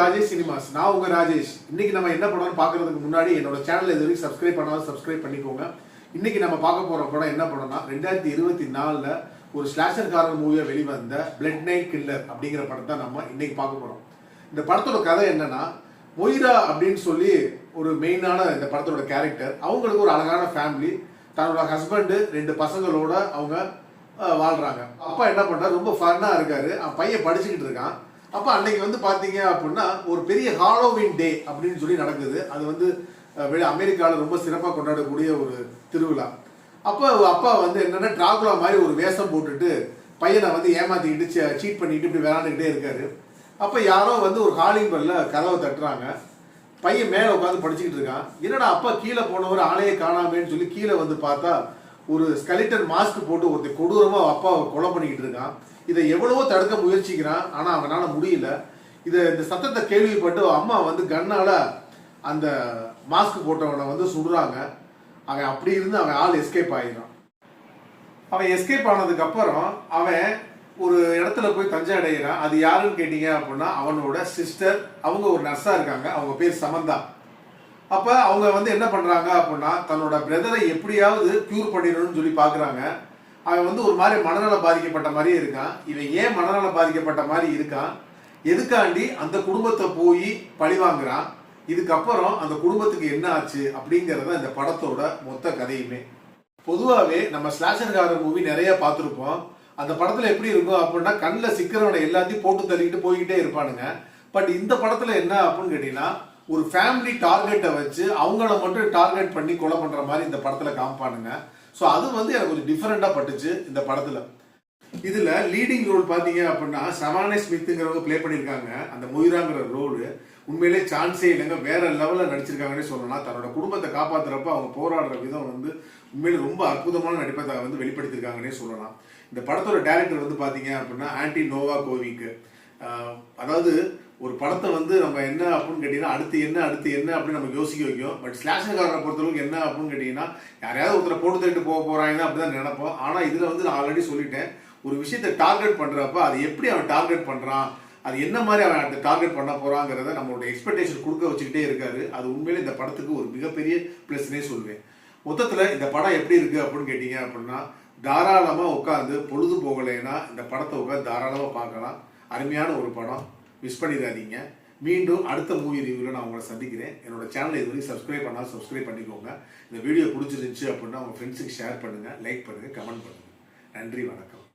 Rajesh cinemas நான் உங்க ராஜேஷ். இன்னைக்கு நம்ம என்ன படம்னு பார்க்கறதுக்கு முன்னாடி என்னோட சேனல் இது வரைக்கும் சப்ஸ்கிரைப் பண்ணாலும் சப்ஸ்கிரைப் பண்ணிக்கோங்க. இன்னைக்கு நம்ம பார்க்க போற படம் என்ன படம்னா ரெண்டாயிரத்தி இருபத்தி நாலுல ஒரு ஸ்லாஷர்காரர் மூவியா வெளிவந்த பிளட் நைட் கில்லர் அப்படிங்கிற படம் தான் நம்ம இன்னைக்கு பார்க்க போறோம். இந்த படத்தோட கதை என்னன்னா மொய்ரா அப்படின்னு சொல்லி ஒரு மெயினான இந்த படத்தோட கேரக்டர் அவங்களுக்கு ஒரு அழகான ஃபேமிலி தன்னோட ஹஸ்பண்டு ரெண்டு பசங்களோட அவங்க வாழ்றாங்க. அப்பா என்ன பண்றாரு? ரொம்ப ஃபன்னா இருக்காரு. அவன் பையன் படிச்சுக்கிட்டு இருக்கான். அப்போ அன்னைக்கு வந்து பார்த்தீங்க அப்படின்னா ஒரு பெரிய ஹாலோவின் டே அப்படின்னு சொல்லி நடக்குது. அது வந்து அமெரிக்காவில் ரொம்ப சிறப்பாக கொண்டாடக்கூடிய ஒரு திருவிழா. அப்போ அப்பா வந்து என்னென்னா டிராகுலா மாதிரி ஒரு வேஷம் போட்டுட்டு பையனை வந்து ஏமாத்திக்கிட்டு சீட் பண்ணிட்டு இப்படி விளையாண்டுக்கிட்டே இருக்காரு. அப்போ யாரோ வந்து ஒரு காலிங் கதவை தட்டுறாங்க. பையன் மேலே உட்காந்து படிச்சுக்கிட்டு இருக்கான். என்னடா அப்பா கீழே போனவர் ஆளையே காணாமேன்னு சொல்லி கீழே வந்து பார்த்தா ஒரு ஸ்கெலிட்டன் மாஸ்க் போட்டு ஒருத்தர் கொடூரமாக அப்பாவை கொலை பண்ணிக்கிட்டு இருக்கான். இதை எவ்வளவோ தடுக்க முயற்சிக்கிறான். ஆனால் அவனால் முடியல. இதை இந்த சத்தத்தை கேள்விப்பட்டு அம்மா வந்து கண்ணால் அந்த மாஸ்க் போட்டவனை வந்து சுடுறாங்க. அவன் அப்படி இருந்து அவன் ஆள் எஸ்கேப் ஆயிடுறான். அவன் எஸ்கேப் ஆனதுக்கப்புறம் அவன் ஒரு இடத்துல போய் தஞ்சை அடைகிறான் அது யாருன்னு கேட்டீங்க அப்படின்னா அவனோட சிஸ்டர் அவங்க ஒரு நர்ஸாக இருக்காங்க. அவங்க பேர் சமந்தா. அப்ப அவங்க வந்து என்ன பண்றாங்க அப்படின்னா தன்னோட பிரதரை எப்படியாவது கியூர் பண்ணிடணும்னு சொல்லி பாக்குறாங்க அவன் வந்து ஒரு மாதிரி மனநல பாதிக்கப்பட்ட மாதிரியே இருக்கான். இவன் ஏன் மனநல பாதிக்கப்பட்ட மாதிரி இருக்கான்? எதுக்காண்டி அந்த குடும்பத்தை போய் பழி வாங்குறான்? இதுக்கப்புறம் அந்த குடும்பத்துக்கு என்ன ஆச்சு அப்படிங்கறத இந்த படத்தோட மொத்த கதையுமே. பொதுவாகவே நம்ம ஸ்லாஷர்காரர் மூவி நிறைய பார்த்துருப்போம். அந்த படத்துல எப்படி இருக்கும் அப்படின்னா கண்ணில் சிக்கிறவனை எல்லாத்தையும் போட்டு தள்ளிக்கிட்டு போய்கிட்டே இருப்பானுங்க. பட் இந்த படத்துல என்ன அப்படின்னு கேட்டீங்கன்னா ஒரு ஃபேமிலி டார்கெட்டை வச்சு அவங்கள மட்டும் டார்கெட் பண்ணி கொலை பண்ணுற மாதிரி இந்த படத்தில் காமிப்பானுங்க ஸோ அது வந்து எனக்கு கொஞ்சம் டிஃப்ரெண்ட்டாக பட்டுச்சு இந்த படத்தில். இதில் லீடிங் ரோல் பார்த்தீங்க அப்படின்னா சவானே ஸ்மித்துங்கிறவங்க ப்ளே பண்ணியிருக்காங்க. அந்த முயிராங்கிற ரோலு உண்மையிலே சான்ஸே இல்லைங்க. வேற லெவலில் நடிச்சிருக்காங்கன்னே சொல்லலாம் தன்னோட குடும்பத்தை காப்பாற்றுறப்ப அவங்க போராடுற விதம் வந்து உண்மையிலே ரொம்ப அற்புதமான நடிப்பை வந்து வெளிப்படுத்தியிருக்காங்கன்னே சொல்லலாம். இந்த படத்தோட டேரக்டர் வந்து பார்த்தீங்க அப்படின்னா ஆன்டி நோவா கோவிக்கு. அதாவது ஒரு படத்தை வந்து நம்ம என்ன அப்படின்னு கேட்டிங்கன்னா அடுத்து என்ன அடுத்து என்ன அப்படின்னு நம்ம யோசிக்க வைக்கும். பட் ஸ்லாஷர்காரனை பொறுத்தளவுக்கு என்ன அப்படின்னு கேட்டிங்கன்னா யாரையாவது ஒருத்தரை போட்டு தள்ளிட்டு போக போறாங்கன்னா அப்படிதான் நினைப்போம். ஆனால் இதில் வந்து நான் ஆல்ரெடி சொல்லிட்டேன். ஒரு விஷயத்தை டார்கெட் பண்ணுறப்ப அது எப்படி அவன் டார்கெட் பண்ணுறான் அது என்ன மாதிரி அவன் அந்த டார்கெட் பண்ண போகிறாங்கிறத நம்மளோட எக்ஸ்பெக்டேஷன் கொடுக்க வச்சுக்கிட்டே இருக்காரு. அது உண்மையிலே இந்த படத்துக்கு ஒரு மிகப்பெரிய ப்ளஸ்னே சொல்லுவேன் மொத்தத்தில் இந்த படம் எப்படி இருக்குது அப்படின்னு கேட்டிங்க அப்படின்னா தாராளமாக உட்காந்து பொழுது போகலைன்னா இந்த படத்தை உட்காந்து தாராளமாக பார்க்கலாம். அருமையான ஒரு படம். மிஸ் பண்ணிடாதீங்க. மீண்டும் அடுத்த மூவி ரிவியூவில் நான் உங்களை சந்திக்கிறேன். என்னோட சேனலை இது வரைக்கும் சப்ஸ்கிரைப் பண்ணால் சப்ஸ்கிரைப் பண்ணிக்கோங்க. இந்த வீடியோ பிடிச்சிருந்துச்சு அப்படின்னா உங்கள் ஃப்ரெண்ட்ஸுக்கு ஷேர் பண்ணுங்கள் லைக் பண்ணுங்கள் கமெண்ட் பண்ணுங்கள் நன்றி வணக்கம்.